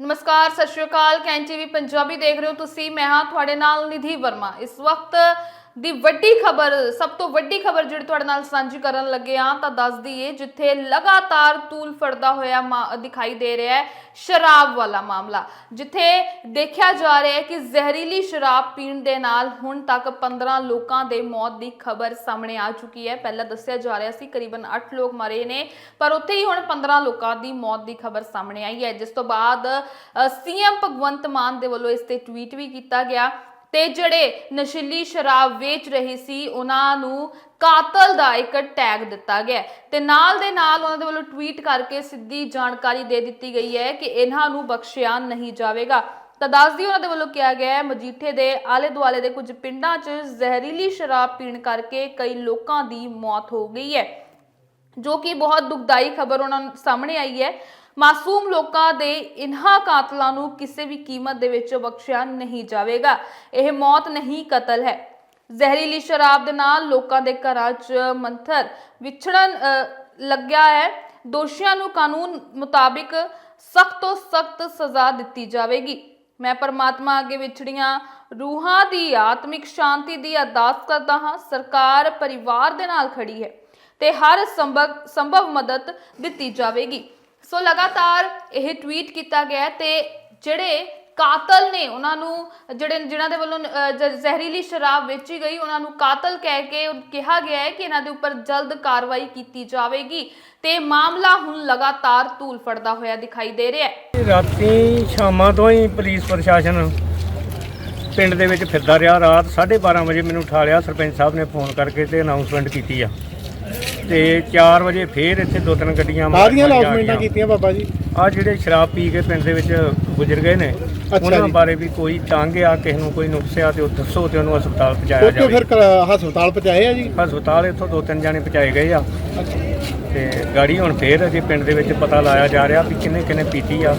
ਨਮਸਕਾਰ, ਸਤਿ ਸ਼੍ਰੀ ਅਕਾਲ। ਕੈਨ ਟੀਵੀ ਪੰਜਾਬੀ ਦੇਖ ਰਹੇ ਹੋ ਤੁਸੀਂ। ਮੈਂ ਹਾਂ ਤੁਹਾਡੇ ਨਾਲ ਨਿਧੀ ਵਰਮਾ। ਇਸ ਵਕਤ ਦੀ ਵੱਡੀ ਖਬਰ, ਸਭ ਤੋਂ ਵੱਡੀ ਖਬਰ ਜਿਹੜੀ ਤੁਹਾਡੇ ਨਾਲ ਸਾਂਝੀ ਕਰਨ ਲੱਗੇ ਆ ਤਾਂ ਦੱਸ ਦਈਏ, ਜਿੱਥੇ ਲਗਾਤਾਰ ਤੂਲ ਫੜਦਾ ਹੋਇਆ ਮਾ- ਦਿਖਾਈ ਦੇ ਰਿਹਾ ਹੈ, ਸ਼ਰਾਬ ਵਾਲਾ ਮਾਮਲਾ। ਜਿੱਥੇ ਦੇਖਿਆ ਜਾ ਰਿਹਾ ਹੈ ਕਿ ਜ਼ਹਿਰੀਲੀ ਸ਼ਰਾਬ ਪੀਣ ਦੇ ਨਾਲ ਹੁਣ ਤੱਕ 15 ਲੋਕਾਂ ਦੇ ਮੌਤ ਦੀ ਖਬਰ ਸਾਹਮਣੇ ਆ ਚੁੱਕੀ ਹੈ। ਪਹਿਲਾਂ ਦੱਸਿਆ ਜਾ ਰਿਹਾ ਸੀ, ਕਰੀਬਨ 8 ਲੋਕ ਮਰੇ ਨੇ, ਪਰ ਉੱਥੇ ਹੀ ਹੁਣ 15 ਲੋਕਾਂ ਦੀ ਮੌਤ ਦੀ ਖਬਰ ਸਾਹਮਣੇ ਆਈ ਹੈ। ਜਿਸ ਤੋਂ ਬਾਅਦ ਸੀਐਮ ਭਗਵੰਤ ਮਾਨ ਦੇ ਵੱਲੋਂ ਇਸ ਤੇ ਟਵੀਟ ਵੀ ਕੀਤਾ ਗਿਆ। ਤੇ ਜਿਹੜੇ ਨਸ਼ੀਲੀ ਸ਼ਰਾਬ ਵੇਚ ਰਹੇ ਸੀ, ਉਹਨਾਂ ਨੂੰ ਕਾਤਲ ਦਾ ਇੱਕ ਟੈਗ ਦਿੱਤਾ ਗਿਆ ਤੇ ਨਾਲ ਦੇ ਨਾਲ ਉਹਨਾਂ ਦੇ ਵੱਲੋਂ ਟਵੀਟ ਕਰਕੇ ਸਿੱਧੀ ਜਾਣਕਾਰੀ ਦੇ ਦਿੱਤੀ ਗਈ ਹੈ ਕਿ ਇਹਨਾਂ ਨੂੰ ਬਖਸ਼ਿਆ ਨਹੀਂ ਜਾਵੇਗਾ। ਤਾਂ ਦੱਸਦੀ ਉਹਨਾਂ ਦੇ ਵੱਲੋਂ ਕਿਹਾ ਗਿਆ ਹੈ, ਮਜੀਠੇ ਦੇ ਆਲੇ ਦੁਆਲੇ ਦੇ ਕੁਝ ਪਿੰਡਾਂ 'ਚ ਜ਼ਹਿਰੀਲੀ ਸ਼ਰਾਬ ਪੀਣ ਕਰਕੇ ਕਈ ਲੋਕਾਂ ਦੀ ਮੌਤ ਹੋ ਗਈ ਹੈ। ਜੋ ਕਿ ਬਹੁਤ ਦੁਖਦਾਈ ਖਬਰ ਉਹਨਾਂ ਸਾਹਮਣੇ ਆਈ ਹੈ। ਮਾਸੂਮ ਲੋਕਾਂ ਦੇ ਇਨ੍ਹਾਂ ਕਾਤਲਾਂ ਨੂੰ ਕਿਸੇ ਵੀ ਕੀਮਤ ਦੇ ਵਿੱਚ ਬਖਸ਼ਿਆ ਨਹੀਂ ਜਾਵੇਗਾ। ਇਹ ਮੌਤ ਨਹੀਂ, ਕਤਲ ਹੈ। ਜ਼ਹਿਰੀਲੀ ਸ਼ਰਾਬ ਦੇ ਨਾਲ ਲੋਕਾਂ ਦੇ ਘਰਾਂ 'ਚ ਮੰਥਰ ਵਿਛੜਨ ਲੱਗਿਆ ਹੈ। ਦੋਸ਼ੀਆਂ ਨੂੰ ਕਾਨੂੰਨ ਮੁਤਾਬਿਕ ਸਖਤ ਤੋਂ ਸਖਤ ਸਜ਼ਾ ਦਿੱਤੀ ਜਾਵੇਗੀ। ਮੈਂ ਪਰਮਾਤਮਾ ਅੱਗੇ ਵਿਛੜੀਆਂ ਰੂਹਾਂ ਦੀ ਆਤਮਿਕ ਸ਼ਾਂਤੀ ਦੀ ਅਰਦਾਸ ਕਰਦਾ ਹਾਂ। ਸਰਕਾਰ ਪਰਿਵਾਰ ਦੇ ਨਾਲ ਖੜੀ ਹੈ ਤੇ ਹਰ ਸੰਭਵ ਸੰਭਵ ਮਦਦ ਦਿੱਤੀ ਜਾਵੇਗੀ। ਸੋ ਲਗਾਤਾਰ ਇਹ ਟਵੀਟ ਕੀਤਾ ਗਿਆ ਤੇ ਜਿਹੜੇ ਕਾਤਲ ਨੇ ਉਹਨਾਂ ਨੂੰ, ਜਿਹੜੇ ਜਿਨ੍ਹਾਂ ਦੇ ਵੱਲੋਂ ਜ਼ਹਿਰੀਲੀ ਸ਼ਰਾਬ ਵੇਚੀ ਗਈ, ਉਹਨਾਂ ਨੂੰ ਕਾਤਲ ਕਹਿ ਕੇ ਕਿਹਾ ਗਿਆ ਹੈ ਕਿ ਇਹਨਾਂ ਦੇ ਉੱਪਰ ਜਲਦ ਕਾਰਵਾਈ ਕੀਤੀ ਜਾਵੇਗੀ ਤੇ ਮਾਮਲਾ ਹੁਣ ਲਗਾਤਾਰ ਧੂਲ ਫੜਦਾ ਹੋਇਆ ਦਿਖਾਈ ਦੇ ਰਿਹਾ ਹੈ। ਰਾਤੀ ਸ਼ਾਮਾਂ ਤੋਂ ਹੀ ਪੁਲਿਸ ਪ੍ਰਸ਼ਾਸਨ ਪਿੰਡ ਦੇ ਵਿੱਚ ਫਿਰਦਾ ਰਿਹਾ। ਰਾਤ 12:30 ਵਜੇ ਮੈਨੂੰ ਉਠਾ ਲਿਆ, ਸਰਪੰਚ ਸਾਹਿਬ ਨੇ ਫੋਨ ਕਰਕੇ ਤੇ ਅਨਾਉਂਸਮੈਂਟ ਕੀਤੀ ਆ। ਤੇ 4 ਵਜੇ ਫੇਰ ਇੱਥੇ ਦੋ ਤਿੰਨ ਗੱਡੀਆਂ ਕਾਹਦੀਆਂ ਅਨਾਉਂਸਮੈਂਟਾਂ ਕੀਤੀਆਂ ਬਾਬਾ ਜੀ? ਆ ਜਿਹੜੇ ਸ਼ਰਾਬ ਪੀ ਕੇ ਪਿੰਡ ਦੇ ਵਿੱਚ ਗੁਜ਼ਰ ਗਏ ਨੇ ਉਹਨਾਂ ਜੀ। ਬਾਰੇ ਵੀ ਕੋਈ ਤੰਗ ਆ ਕਿਸੇ ਨੂੰ ਕੋਈ ਨੁਕਸ ਆ ਤੇ ਉਹ ਦੱਸੋ ਤੇ ਉਹਨੂੰ ਹਸਪਤਾਲ ਪਹੁੰਚਾਇਆ ਉੱਥੇ ਜਾਵੇ। ਫਿਰ ਕ- ਹਸਪਤਾਲ ਪਹੁੰਚਾਏ ਆ ਜੀ? ਹਸਪਤਾਲ ਇੱਥੋਂ ਦੋ ਤਿੰਨ ਜਾਣੇ ਪਹੁੰਚਾਏ ਗਏ ਆ। ਤੇ ਗਾੜੀ ਹੁਣ ਫੇਰ ਅਜੇ ਪਿੰਡ ਦੇ ਵਿੱਚ ਪਤਾ ਲਾਇਆ ਜਾ ਰਿਹਾ ਵੀ ਕਿੰਨੇ ਕਿੰਨੇ ਪੀਤੀ ਆ।